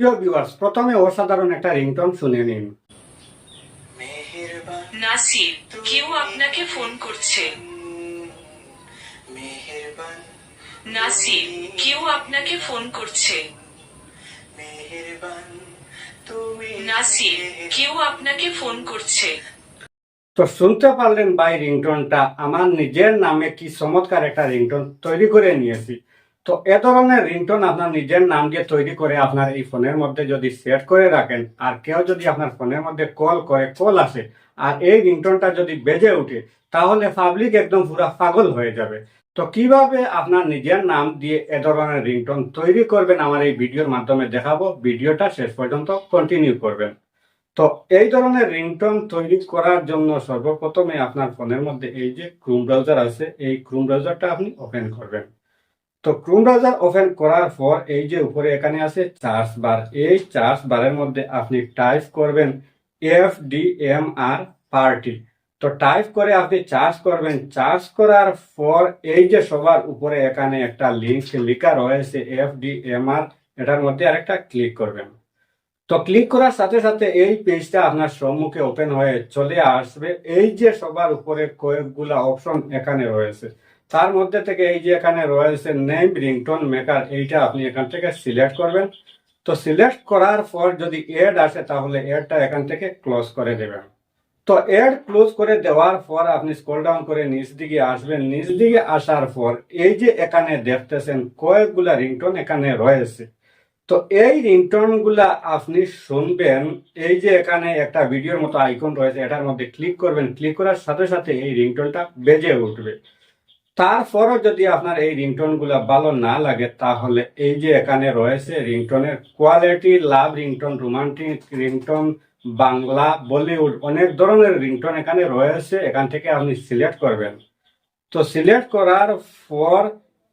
প্রিয় ভিউয়ার্স প্রথমে অসাধারণ একটা রিংটোন শুনে নিন। নাসির কেউ আপনাকে ফোন করছে। নাসির কেউ আপনাকে ফোন করছে। নাসির কেউ আপনাকে ফোন করছে। তো শুনতে পারলেন ভাই রিংটোনটা আমার নিজের নামে কি চমৎকার একটা রিংটোন তৈরি করে নিয়েছি। তো এ ধরনের রিংটোন আপনার নিজের নাম দিয়ে তৈরি করে আপনার এই ফোনের মধ্যে যদি সেট করে রাখেন, আর কেউ যদি আপনার ফোনের মধ্যে কল করে, কল আসে, আর এই রিংটোনটা যদি বেজে ওঠে, তাহলে পাবলিক একদম পুরা পাগল হয়ে যাবে। তো কীভাবে আপনার নিজের নাম দিয়ে এ ধরনের রিংটোন তৈরি করবেন, আমার এই ভিডিওর মাধ্যমে দেখাবো। ভিডিওটা শেষ পর্যন্ত কন্টিনিউ করবেন। তো এই ধরনের রিংটোন তৈরি করার জন্য সর্বপ্রথমে আপনার ফোনের মধ্যে এই যে ক্রোম ব্রাউজার আছে, এই ক্রোম ব্রাউজারটা আপনি ওপেন করবেন। তো ক্রোম ব্রাউজার ওপেন করার পর এই যে উপরে এখানে আছে চার্জ বার, এই চার্জ বারের মধ্যে আপনি টাইপ করবেন F D M R party. তো টাইপ করে আপনি চার্জ করবেন। চার্জ করার পর এই যে সবার উপরে এখানে একটা লিঙ্ক লেখা রয়েছে এফ ডি এম আর এটার মধ্যে আরেকটা ক্লিক করবেন। তো ক্লিক করার সাথে সাথে এই পেজটা আপনার সম্মুখে ওপেন হয়ে চলে আসবে। এই যে সবার উপরে কয়েকগুলা অপশন এখানে রয়েছে। তার মধ্যে থেকে এই যে এখানে রয়েছে নেম রিংটোন মেকার এইটা আপনি এখান থেকে সিলেক্ট করবেন। তো সিলেক্ট করার পর যদি এড আসে, তাহলে এডটা এখান থেকে ক্লোজ করে দেবেন। তো এড ক্লোজ করে দেওয়ার পর আপনি স্ক্রল ডাউন করে নিচ দিকে আসবেন। নিচ দিকে আসার পর এই যে এখানে দেখতেছেন কয়েকগুলা রিংটোন এখানে রয়েছে। তো এই রিংটোনগুলা আপনি শুনবেন। এই যে এখানে একটা ভিডিওর মতো আইকন রয়েছে, এটার মধ্যে ক্লিক করবেন। ক্লিক করার সাথে সাথে এই রিংটোনটা বেজে উঠবে। তারপরও যদি আপনার এই রিংটোনগুলা ভালো না লাগে, তাহলে এই যে এখানে রয়েছে রিংটোনের quality love ringtone romantic ringtone, Bangla Bollywood অনেক ধরনের রিংটোন এখানে রয়েছে, এখান থেকে আপনি সিলেক্ট করবেন। তো সিলেক্ট করার পর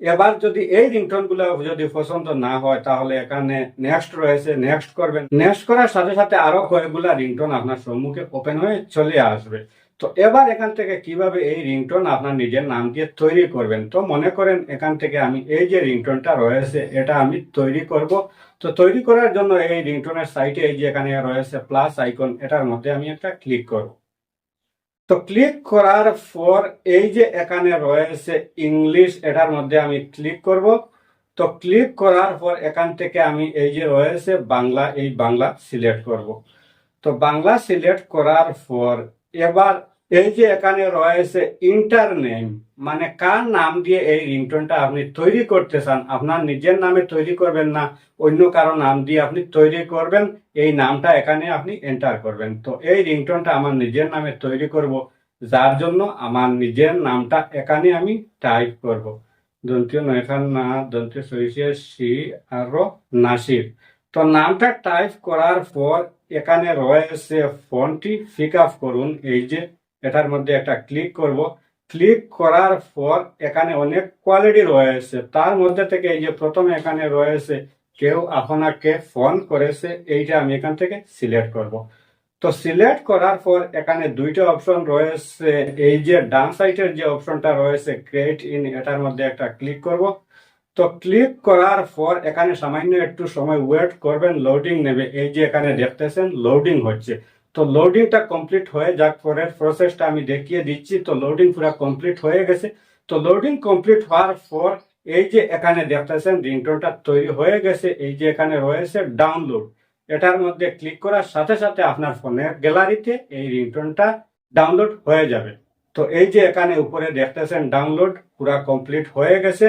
এবার যদি এই রিংটোনগুলো যদি পছন্দ না হয়, তাহলে এখানে নেক্সট রয়েছে নেক্সট করবেন। নেক্সট করার সাথে সাথে আরও কয়েকগুলা রিংটোন আপনার সম্মুখে ওপেন হয়ে চলে আসবে। তো এবার এখান থেকে কীভাবে এই রিংটোন আপনার নিজের নাম দিয়ে তৈরি করবেন? তো মনে করেন এখান থেকে আমি এই যে রিংটোনটা রয়েছে, এটা আমি তৈরি করব। তো তৈরি করার জন্য এই রিংটোনের সাইটে এই যে এখানে রয়েছে প্লাস আইকন, এটার মধ্যে আমি একটা ক্লিক করব। তো ক্লিক করার পর এই যে এখানে রয়েছে ইংলিশ, এটার মধ্যে আমি ক্লিক করব। তো ক্লিক করার পর এখান থেকে আমি এই যে রয়েছে বাংলা, এই বাংলা সিলেক্ট করব। তো বাংলা সিলেক্ট করার পর এবার এই যে এখানে রয়েছে ইন্টার নেম মানে কার নাম দিয়ে এই রিংটোনটা আপনি তৈরি করতে চান? আপনার নিজের নামে তৈরি করবেন না, অন্য কারও নাম দিয়ে আপনি তৈরি করবেন, এই নামটা এখানে আপনি এন্টার করবেন। তো এই রিংটোনটা আমার নিজের নামে তৈরি করব, যার জন্য আমার নিজের নামটা এখানে আমি টাইপ করব। দন্তীয় নয়খান না দন্তীয় সরিষে সি আর নাসির। তো নামটা টাইপ করার পর এখানে রয়েছে ফোনটি পিক আপ করুন। এই যে, এটার মধ্যে একটা ক্লিক করব। ক্লিক করার পর এখানে অনেক কোয়ালিটি রয়েছে। তার মধ্যে থেকে এই যে প্রথমে এখানে রয়েছে, কেউ আপনাকে ফোন করেছে, এইটা আমি এখান থেকে সিলেক্ট করব। তো সিলেক্ট করার পর এখানে দুইটা অপশন রয়েছে। এই যে ডান সাইডের যে অপশনটা রয়েছে ক্রিয়েট ইন এটার মধ্যে একটা ক্লিক করব। তো ক্লিক করার পর এখানে সামান্য একটু সময় ওয়েট করবেন লোডিং নেবে। এই যে এখানে দেখতেছেন লোডিং হচ্ছে। তো লোডিংটা কমপ্লিট হয়ে যাক পরের প্রসেসটা আমি দেখিয়ে দিচ্ছি। তো লোডিং পুরো কমপ্লিট হয়ে গেছে। তো লোডিং কমপ্লিট হওয়ার পর এই যে এখানে দেখতেছেন রিংটোনটা তৈরি হয়ে গেছে। এই যে এখানে রয়েছে ডাউনলোড এটার মধ্যে ক্লিক করার সাথে সাথে আপনার ফোনের গ্যালারিতে এই রিংটোনটা ডাউনলোড হয়ে যাবে। তো এই যে এখানে উপরে দেখতেছেন ডাউনলোড পুরা কমপ্লিট হয়ে গেছে।